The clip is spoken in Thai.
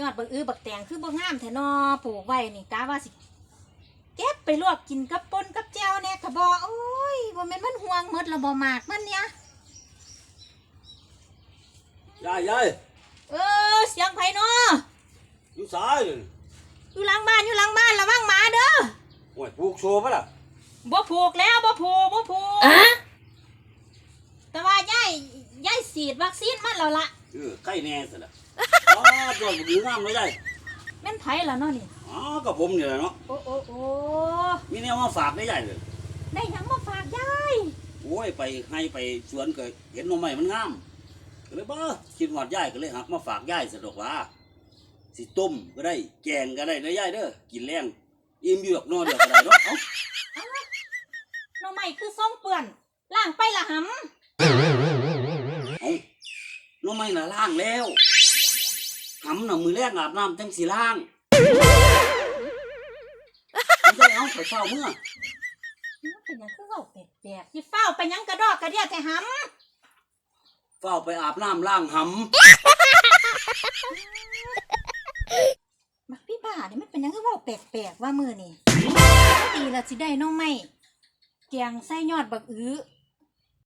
ยอดบักอื้อบักแตงคือบ่งามแท้นอปลูกไว้นี่กะว่าสิเก็บไปลวกกินกับป่นกับแจ่วแน่ก็บ่โอ้ยบ่แม่นมันห่วงหมดและบ่มากมันเนี่ยยายยายเออเสียงไผเนาะอยู่ซ้ายนี่อยู่หลังบ้านอยู่หลังบ้านระวังหมาเด้อโอ้ยผูกโชว์ปะล่ะบ่ผูกแล้วบ่ผูกบ่ผูกแต่ว่ายายยายฉีดวัคซีนมันแล้วล่ะ เออใกล้แน่สิละอ๋อจอดดีงามเลยยายแม่นไผล่ะเนาะนี่ อ๋อกับผมนี่แหละเนาะโอ้โอ้โอ้มีแนวมาฝากได้ยายเลยได้หยังมาฝากยายโอ้ยไปให้ไปสวนก็เห็นหน่อไม้มันงามก็เลยบ้าคิดหอดยายก็เลยหักมาฝากยายสะดอกว่าสิต้มก็ได้แกงก็ได้เลยยายเด้อกินแรงอิ่มอยู่ดอกนอนเดียวก็ได้เนาะเอ้าหน่อไม้คือส้มเปื่อนล้างไปละหเอ้าหน่อไม้น่ะล้างแล้วหำน่ะมือแรกอาบน้ำจังสีล้างไม่ใช่เอาไปเฝ้าเมื่อำมันเป็นหยังคือเว้าแปลกๆสิเฝ้าไปหยังกระดอกกระเดียแต่หเฝ้าไปอาบน้ำล้างหำบักพี่บ้านี่มันเป็นหยังคือเว้าแปลกๆว่ามื้อนี่ดีละสิได้หน้องไม้แกงใส่ยอดบักอื้อ